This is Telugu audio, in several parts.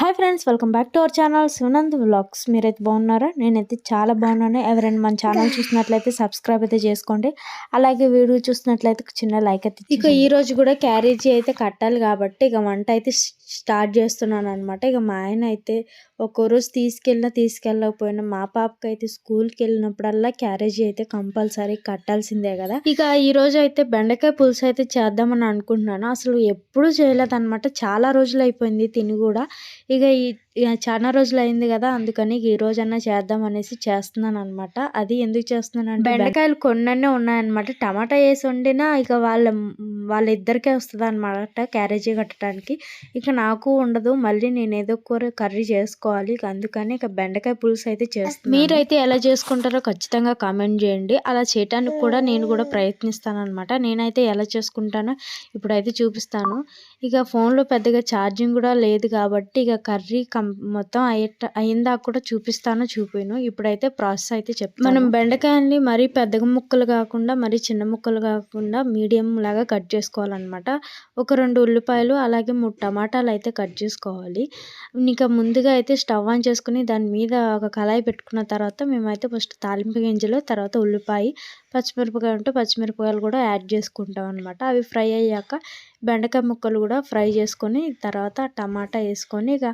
Hi friends welcome back to our channel Sunand vlogs మీరైతే బాగున్నారా? నేనైతే చాలా బాగున్నాను. ఎవరైనా మన ఛానల్ చూసినట్లయితే సబ్స్క్రైబ్ అయితే చేసుకోండి. అలాగే వీడియో చూసినట్లయితే చిన్న లైక్ అయితే ఇక ఈ రోజు కూడా క్యారేజీ అయితే కట్టాలి కాబట్టి ఇక వంట అయితే స్టార్ట్ చేస్తున్నాను అనమాట ఇక మా ఆయన అయితే ఒక్కో రోజు తీసుకెళ్ళినా తీసుకెళ్ళకపోయినా మా పాపకి అయితే స్కూల్కి వెళ్ళినప్పుడల్లా క్యారేజీ అయితే కంపల్సరీ కట్టాల్సిందే కదా. ఇక ఈ రోజు అయితే బెండకాయ పులుసు అయితే చేద్దామని అనుకుంటున్నాను. అసలు ఎప్పుడు చేయలేదు అనమాట చాలా రోజులు అయిపోయింది తిని కూడా. ఇక ఈ ఇక చాలా రోజులు అయింది కదా అందుకని ఈ రోజన్నా చేద్దాం అనేసి చేస్తున్నాను అనమాట అది ఎందుకు చేస్తున్నాను బెండకాయలు కొన్ననే ఉన్నాయన్నమాట. టమాటా వేసి వండినా ఇక వాళ్ళ వాళ్ళిద్దరికే వస్తుంది అనమాట క్యారేజీ కట్టడానికి. ఇక నాకు ఉండదు. మళ్ళీ నేను ఏదో కూర కర్రీ చేసుకోవాలి. అందుకని ఇక బెండకాయ పులుసు అయితే చేస్తాను మీరైతే ఎలా చేసుకుంటారో ఖచ్చితంగా కామెంట్ చేయండి. అలా చేయడానికి కూడా నేను కూడా ప్రయత్నిస్తాను అనమాట నేనైతే ఎలా చేసుకుంటానో ఇప్పుడైతే చూపిస్తాను. ఇక ఫోన్లో పెద్దగా ఛార్జింగ్ కూడా లేదు కాబట్టి ఇక కర్రీ మొత్తం అయ్యేట అయిందాక కూడా చూపిస్తాను చూపిను. ఇప్పుడైతే ప్రాసెస్ అయితే చెప్తాను. మనం బెండకాయల్ని మరీ పెద్దగా ముక్కలు కాకుండా మరీ చిన్న ముక్కలు కాకుండా మీడియం లాగా కట్ చేసుకోవాలన్నమాట. ఒక రెండు ఉల్లిపాయలు అలాగే మూడు టమాటాలు అయితే కట్ చేసుకోవాలి. ఇంకా ముందుగా అయితే స్టవ్ ఆన్ చేసుకుని దాని మీద ఒక కళాయి పెట్టుకున్న తర్వాత మేమైతే ఫస్ట్ తాలింపు గింజలు తర్వాత ఉల్లిపాయ పచ్చిమిరపకాయ ఉంటే పచ్చిమిరపకాయలు కూడా యాడ్ చేసుకుంటాం అనమాట అవి ఫ్రై అయ్యాక బెండకాయ ముక్కలు కూడా ఫ్రై చేసుకొని తర్వాత టమాటా వేసుకొని ఇక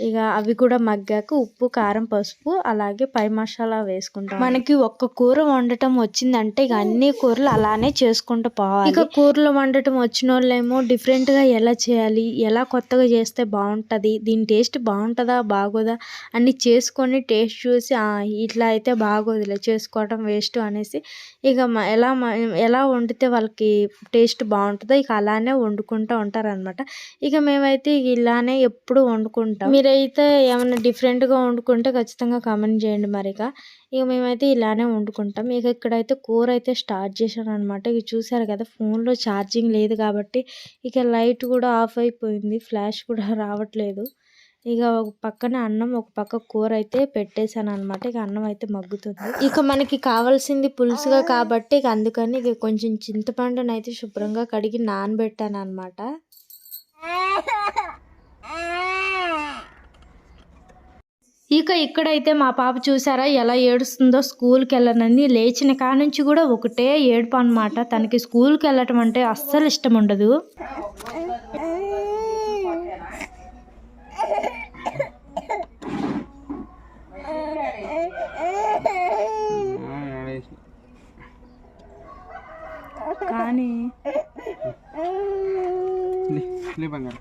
ఇక అవి కూడా మగ్గాక ఉప్పు కారం పసుపు అలాగే పై మసాలా వేసుకుంటాం. మనకి ఒక్క కూర వండటం వచ్చిందంటే ఇక అన్ని కూరలు అలానే చేసుకుంటూ పోవాలి. ఇక కూరలు వండటం వచ్చిన వాళ్ళేమో డిఫరెంట్గా ఎలా చేయాలి ఎలా కొత్తగా చేస్తే బాగుంటుంది దీని టేస్ట్ బాగుంటుందా బాగోదా అన్ని చేసుకొని టేస్ట్ చూసి ఇట్లా అయితే బాగోదులే చేసుకోవడం వేస్ట్ అనేసి ఇక ఎలా ఎలా వండితే వాళ్ళకి టేస్ట్ బాగుంటుందో ఇక అలానే వండుకుంటూ ఉంటారనమాట ఇక మేమైతే ఇలానే ఎప్పుడు వండుకుంటాం. మీరైతే ఏమైనా డిఫరెంట్గా వండుకుంటే ఖచ్చితంగా కామెంట్ చేయండి మరి ఇక ఇక మేమైతే ఇలానే వండుకుంటాం. ఇక ఇక్కడైతే కూర అయితే స్టార్ట్ చేశాను అనమాట ఇక చూసారు కదా ఫోన్లో ఛార్జింగ్ లేదు కాబట్టి ఇక లైట్ కూడా ఆఫ్ అయిపోయింది. ఫ్లాష్ కూడా రావట్లేదు. ఇక ఒక పక్కన అన్నం ఒక పక్క కూర అయితే పెట్టేశాను అనమాట ఇక అన్నం అయితే మగ్గుతుంది. ఇక మనకి కావాల్సింది పులుసుగా కాబట్టి ఇక అందుకని ఇక కొంచెం చింతపండుని అయితే శుభ్రంగా కడిగి నానబెట్టాను అనమాట ఇక ఇక్కడైతే మా పాప చూసారా ఎలా ఏడుస్తుందో స్కూల్కి వెళ్ళనని లేచిన కానుంచి కూడా ఒకటే ఏడుపు అనమాట తనకి స్కూల్కి వెళ్ళటం అంటే అస్సలు ఇష్టం ఉండదు. కానీ బంగారు.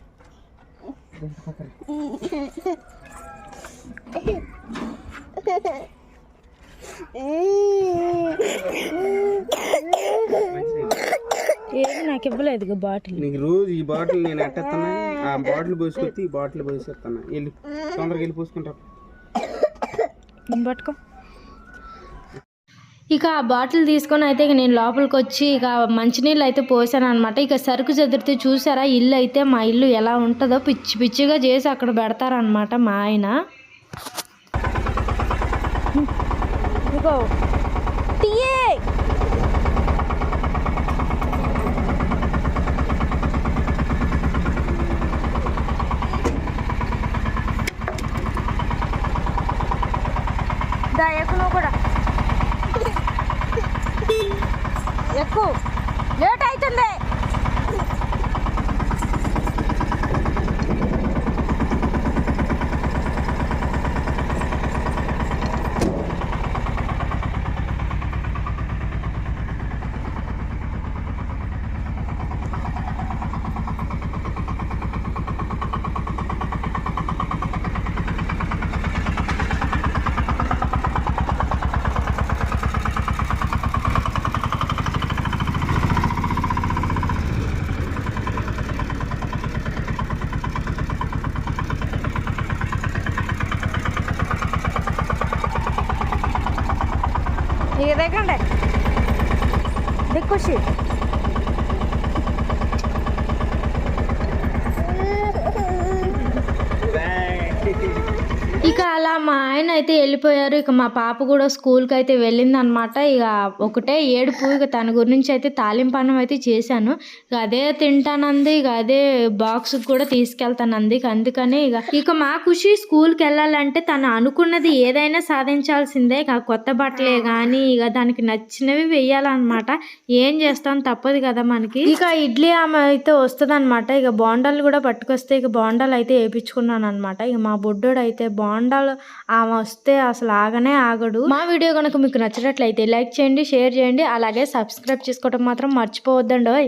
ఏది నాకు ఇవ్వలేదు బాటిల్ నీకు రోజు ఈ బాటిల్ నేను ఎట్టేస్తాను ఆ బాటిల్ పోసుకొచ్చి ఈ బాటిల్ పోసేస్తాను వెళ్ళి తొందరగా వెళ్ళి పోసుకుంటా పట్టుకో. ఇక ఆ బాటిల్ తీసుకొని అయితే ఇక నేను లోపలికి వచ్చి ఇక మంచినీళ్ళు అయితే పోసాను అనమాట ఇక సరుకు చదిరితే చూసారా? ఇల్లు అయితే మా ఇల్లు ఎలా ఉంటుందో పిచ్చి పిచ్చిగా చేసి అక్కడ పెడతారనమాట మా ఆయన. ఇగో లేట్ అవుతుంది. നീ ഇതേക്കണ്ടേ ഡിക്കുഷി మా ఆయన అయితే వెళ్ళిపోయారు. ఇక మా పాప కూడా స్కూల్కి అయితే వెళ్ళింది అనమాట ఇక ఒకటే ఏడుపు. ఇక తన గురించి అయితే తాలింపు అన్నం అయితే చేశాను. ఇక అదే తింటానంది. ఇక అదే బాక్స్ కూడా తీసుకెళ్తానంది. ఇక అందుకని ఇక ఇక మా ఖుషి స్కూల్కి వెళ్ళాలంటే తను అనుకున్నది ఏదైనా సాధించాల్సిందే. ఇక కొత్త బట్టలే కానీ ఇక దానికి నచ్చినవి వెయ్యాలన్నమాట. ఏం చేస్తాం? తప్పదు కదా మనకి. ఇక ఇడ్లీ ఆమె అయితే వస్తుంది అనమాట ఇక బోండాలు కూడా పట్టుకొస్తే ఇక బోండాలు అయితే వేయించుకున్నాను అనమాట ఇక మా బుడ్డోడు అయితే బోండాలు ఆమె వస్తే అసలు ఆగనే ఆగడు. మా వీడియో కనుక మీకు నచ్చినట్లయితే లైక్ చేయండి షేర్ చేయండి అలాగే సబ్స్క్రైబ్ చేసుకోవడం మాత్రం మర్చిపోవద్దండి